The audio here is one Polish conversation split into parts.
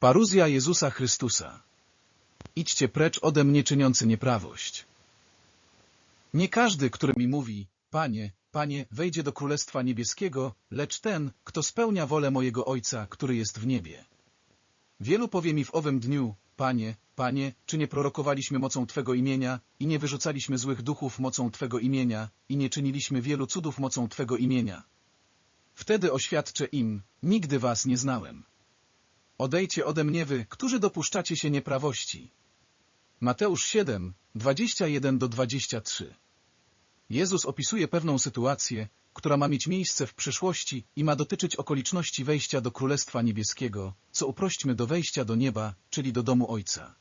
Paruzja Jezusa Chrystusa. Idźcie precz ode mnie czyniący nieprawość. Nie każdy, który mi mówi, Panie, Panie, wejdzie do Królestwa Niebieskiego, lecz ten, kto spełnia wolę mojego Ojca, który jest w niebie. Wielu powie mi w owym dniu, Panie, Panie, czy nie prorokowaliśmy mocą Twego imienia i nie wyrzucaliśmy złych duchów mocą Twego imienia i nie czyniliśmy wielu cudów mocą Twego imienia? Wtedy oświadczę im, nigdy was nie znałem. Odejdźcie ode mnie wy, którzy dopuszczacie się nieprawości. Mateusz 7, 21 do 23 Jezus opisuje pewną sytuację, która ma mieć miejsce w przyszłości i ma dotyczyć okoliczności wejścia do Królestwa Niebieskiego, co uprośćmy do wejścia do nieba, czyli do domu Ojca.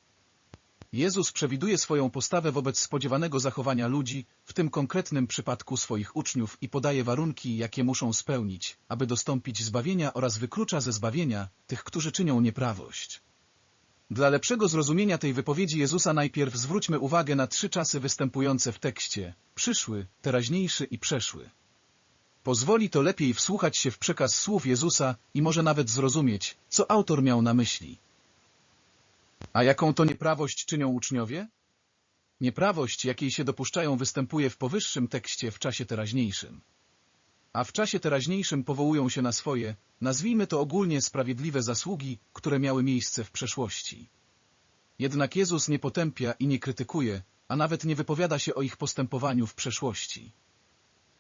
Jezus przewiduje swoją postawę wobec spodziewanego zachowania ludzi, w tym konkretnym przypadku swoich uczniów i podaje warunki, jakie muszą spełnić, aby dostąpić zbawienia oraz wyklucza ze zbawienia tych, którzy czynią nieprawość. Dla lepszego zrozumienia tej wypowiedzi Jezusa najpierw zwróćmy uwagę na trzy czasy występujące w tekście – przyszły, teraźniejszy i przeszły. Pozwoli to lepiej wsłuchać się w przekaz słów Jezusa i może nawet zrozumieć, co autor miał na myśli. A jaką to nieprawość czynią uczniowie? Nieprawość, jakiej się dopuszczają, występuje w powyższym tekście w czasie teraźniejszym. A w czasie teraźniejszym powołują się na swoje, nazwijmy to ogólnie sprawiedliwe zasługi, które miały miejsce w przeszłości. Jednak Jezus nie potępia i nie krytykuje, a nawet nie wypowiada się o ich postępowaniu w przeszłości.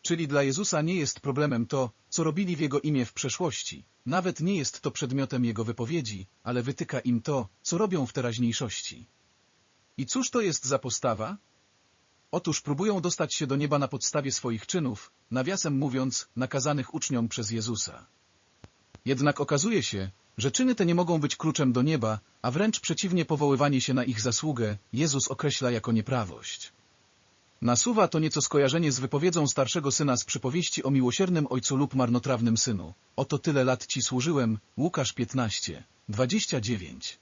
Czyli dla Jezusa nie jest problemem to, co robili w Jego imię w przeszłości. Nawet nie jest to przedmiotem Jego wypowiedzi, ale wytyka im to, co robią w teraźniejszości. I cóż to jest za postawa? Otóż próbują dostać się do nieba na podstawie swoich czynów, nawiasem mówiąc, nakazanych uczniom przez Jezusa. Jednak okazuje się, że czyny te nie mogą być kluczem do nieba, a wręcz przeciwnie powoływanie się na ich zasługę, Jezus określa jako nieprawość. Nasuwa to nieco skojarzenie z wypowiedzą starszego syna z przypowieści o miłosiernym ojcu lub marnotrawnym synu. Oto tyle lat ci służyłem, Łukasz 15, 29.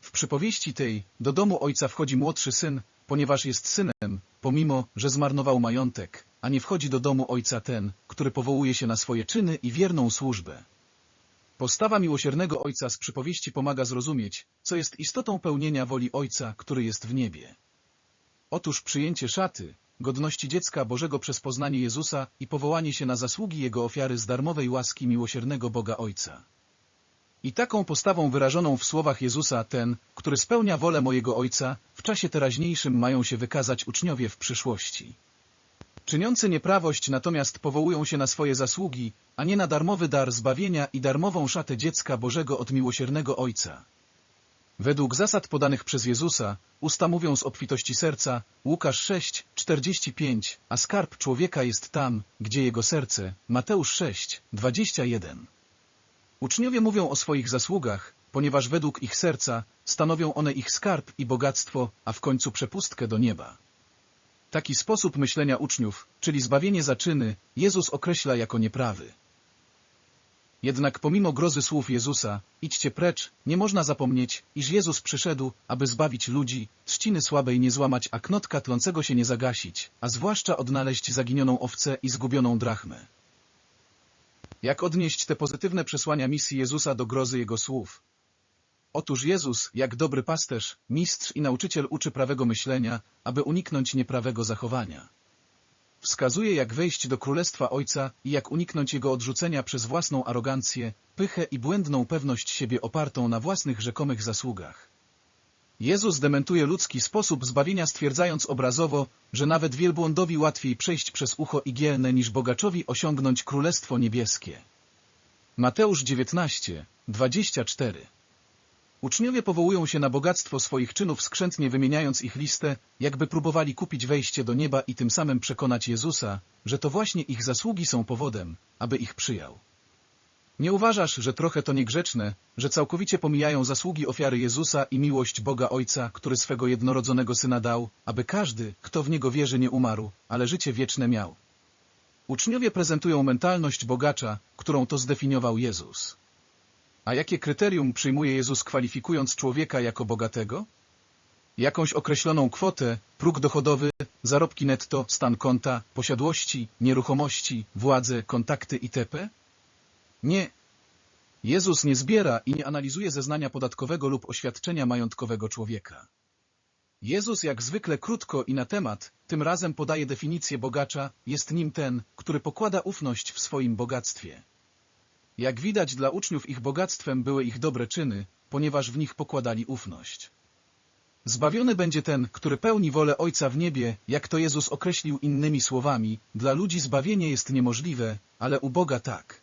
W przypowieści tej, do domu ojca wchodzi młodszy syn, ponieważ jest synem, pomimo, że zmarnował majątek, a nie wchodzi do domu ojca ten, który powołuje się na swoje czyny i wierną służbę. Postawa miłosiernego ojca z przypowieści pomaga zrozumieć, co jest istotą pełnienia woli ojca, który jest w niebie. Otóż przyjęcie szaty, godności dziecka Bożego przez poznanie Jezusa i powołanie się na zasługi Jego ofiary z darmowej łaski miłosiernego Boga Ojca. I taką postawą wyrażoną w słowach Jezusa ten, który spełnia wolę mojego Ojca, w czasie teraźniejszym mają się wykazać uczniowie w przyszłości. Czyniący nieprawość natomiast powołują się na swoje zasługi, a nie na darmowy dar zbawienia i darmową szatę dziecka Bożego od miłosiernego Ojca. Według zasad podanych przez Jezusa, usta mówią z obfitości serca, Łukasz 6, 45, a skarb człowieka jest tam, gdzie jego serce, Mateusz 6, 21. Uczniowie mówią o swoich zasługach, ponieważ według ich serca stanowią one ich skarb i bogactwo, a w końcu przepustkę do nieba. Taki sposób myślenia uczniów, czyli zbawienie za czyny, Jezus określa jako nieprawy. Jednak pomimo grozy słów Jezusa, idźcie precz, nie można zapomnieć, iż Jezus przyszedł, aby zbawić ludzi, trzciny słabej nie złamać, a knotka tlącego się nie zagasić, a zwłaszcza odnaleźć zaginioną owcę i zgubioną drachmę. Jak odnieść te pozytywne przesłania misji Jezusa do grozy Jego słów? Otóż Jezus, jak dobry pasterz, mistrz i nauczyciel uczy prawego myślenia, aby uniknąć nieprawego zachowania. Wskazuje, jak wejść do Królestwa Ojca i jak uniknąć Jego odrzucenia przez własną arogancję, pychę i błędną pewność siebie opartą na własnych rzekomych zasługach. Jezus dementuje ludzki sposób zbawienia stwierdzając obrazowo, że nawet wielbłądowi łatwiej przejść przez ucho igielne niż bogaczowi osiągnąć Królestwo Niebieskie. Mateusz 19, 24 Uczniowie powołują się na bogactwo swoich czynów skrzętnie wymieniając ich listę, jakby próbowali kupić wejście do nieba i tym samym przekonać Jezusa, że to właśnie ich zasługi są powodem, aby ich przyjął. Nie uważasz, że trochę to niegrzeczne, że całkowicie pomijają zasługi ofiary Jezusa i miłość Boga Ojca, który swego jednorodzonego Syna dał, aby każdy, kto w Niego wierzy nie umarł, ale życie wieczne miał. Uczniowie prezentują mentalność bogacza, którą to zdefiniował Jezus. A jakie kryterium przyjmuje Jezus kwalifikując człowieka jako bogatego? Jakąś określoną kwotę, próg dochodowy, zarobki netto, stan konta, posiadłości, nieruchomości, władzę, kontakty itp.? Nie. Jezus nie zbiera i nie analizuje zeznania podatkowego lub oświadczenia majątkowego człowieka. Jezus jak zwykle krótko i na temat, tym razem podaje definicję bogacza, jest nim ten, który pokłada ufność w swoim bogactwie. Jak widać dla uczniów ich bogactwem były ich dobre czyny, ponieważ w nich pokładali ufność. Zbawiony będzie ten, który pełni wolę Ojca w niebie, jak to Jezus określił innymi słowami, dla ludzi zbawienie jest niemożliwe, ale u Boga tak.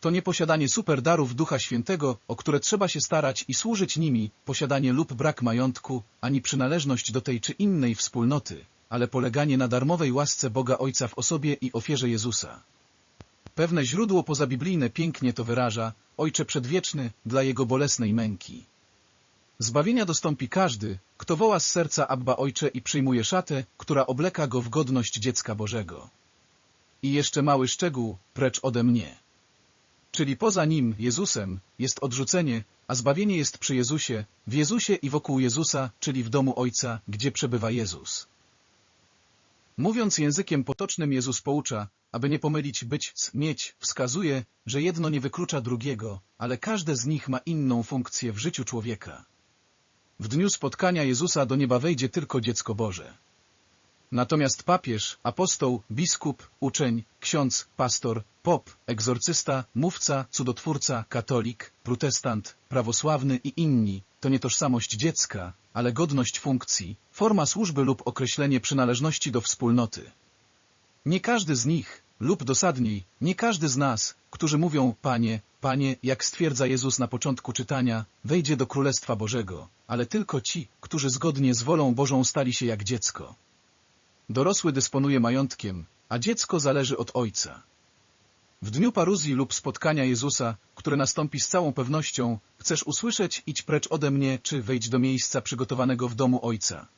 To nie posiadanie superdarów Ducha Świętego, o które trzeba się starać i służyć nimi, posiadanie lub brak majątku, ani przynależność do tej czy innej wspólnoty, ale poleganie na darmowej łasce Boga Ojca w osobie i ofierze Jezusa. Pewne źródło pozabiblijne pięknie to wyraża, Ojcze Przedwieczny, dla Jego bolesnej męki. Zbawienia dostąpi każdy, kto woła z serca Abba Ojcze i przyjmuje szatę, która obleka go w godność dziecka Bożego. I jeszcze mały szczegół, precz ode mnie. Czyli poza Nim, Jezusem, jest odrzucenie, a zbawienie jest przy Jezusie, w Jezusie i wokół Jezusa, czyli w domu Ojca, gdzie przebywa Jezus. Mówiąc językiem potocznym Jezus poucza, aby nie pomylić być z mieć, wskazuje, że jedno nie wyklucza drugiego, ale każde z nich ma inną funkcję w życiu człowieka. W dniu spotkania Jezusa do nieba wejdzie tylko dziecko Boże. Natomiast papież, apostoł, biskup, uczeń, ksiądz, pastor, pop, egzorcysta, mówca, cudotwórca, katolik, protestant, prawosławny i inni to nie tożsamość dziecka, ale godność funkcji, forma służby lub określenie przynależności do wspólnoty. Nie każdy z nich, lub dosadniej, nie każdy z nas, którzy mówią Panie, Panie, jak stwierdza Jezus na początku czytania, wejdzie do Królestwa Bożego, ale tylko ci, którzy zgodnie z wolą Bożą stali się jak dziecko. Dorosły dysponuje majątkiem, a dziecko zależy od ojca. W dniu paruzji lub spotkania Jezusa, które nastąpi z całą pewnością, chcesz usłyszeć idź precz ode mnie, czy wejdź do miejsca przygotowanego w domu Ojca.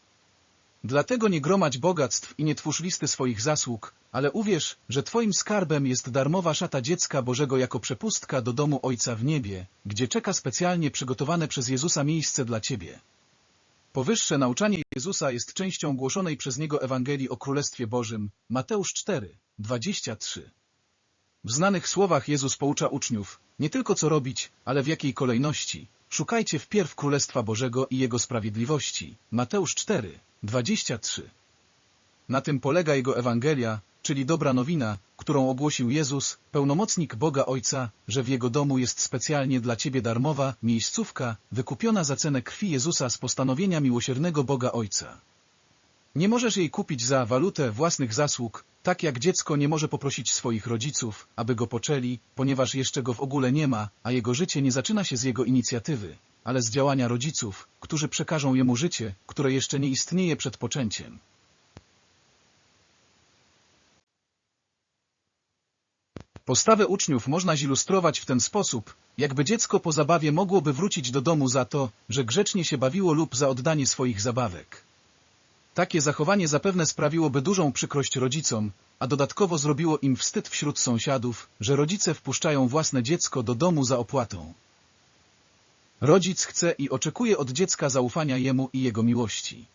Dlatego nie gromadź bogactw i nie twórz listy swoich zasług, ale uwierz, że Twoim skarbem jest darmowa szata dziecka Bożego jako przepustka do domu Ojca w niebie, gdzie czeka specjalnie przygotowane przez Jezusa miejsce dla Ciebie. Powyższe nauczanie Jezusa jest częścią głoszonej przez Niego Ewangelii o Królestwie Bożym, Mateusz 4, 23. W znanych słowach Jezus poucza uczniów, nie tylko co robić, ale w jakiej kolejności. Szukajcie wpierw Królestwa Bożego i Jego sprawiedliwości. Mateusz 4, 23. Na tym polega Jego Ewangelia, czyli dobra nowina, którą ogłosił Jezus, pełnomocnik Boga Ojca, że w Jego domu jest specjalnie dla Ciebie darmowa miejscówka, wykupiona za cenę krwi Jezusa z postanowienia miłosiernego Boga Ojca. Nie możesz jej kupić za walutę własnych zasług, tak jak dziecko nie może poprosić swoich rodziców, aby go poczęli, ponieważ jeszcze go w ogóle nie ma, a jego życie nie zaczyna się z jego inicjatywy, ale z działania rodziców, którzy przekażą jemu życie, które jeszcze nie istnieje przed poczęciem. Postawę uczniów można zilustrować w ten sposób, jakby dziecko po zabawie mogłoby wrócić do domu za to, że grzecznie się bawiło lub za oddanie swoich zabawek. Takie zachowanie zapewne sprawiłoby dużą przykrość rodzicom, a dodatkowo zrobiło im wstyd wśród sąsiadów, że rodzice wpuszczają własne dziecko do domu za opłatą. Rodzic chce i oczekuje od dziecka zaufania jemu i jego miłości.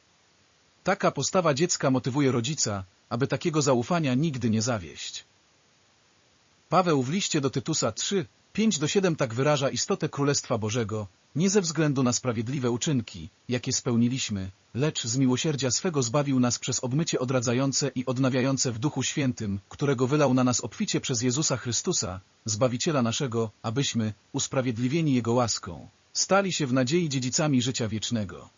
Taka postawa dziecka motywuje rodzica, aby takiego zaufania nigdy nie zawieść. Paweł w liście do Tytusa 3, 5 do 7 tak wyraża istotę Królestwa Bożego, nie ze względu na sprawiedliwe uczynki, jakie spełniliśmy, lecz z miłosierdzia swego zbawił nas przez obmycie odradzające i odnawiające w Duchu Świętym, którego wylał na nas obficie przez Jezusa Chrystusa, Zbawiciela naszego, abyśmy, usprawiedliwieni Jego łaską, stali się w nadziei dziedzicami życia wiecznego.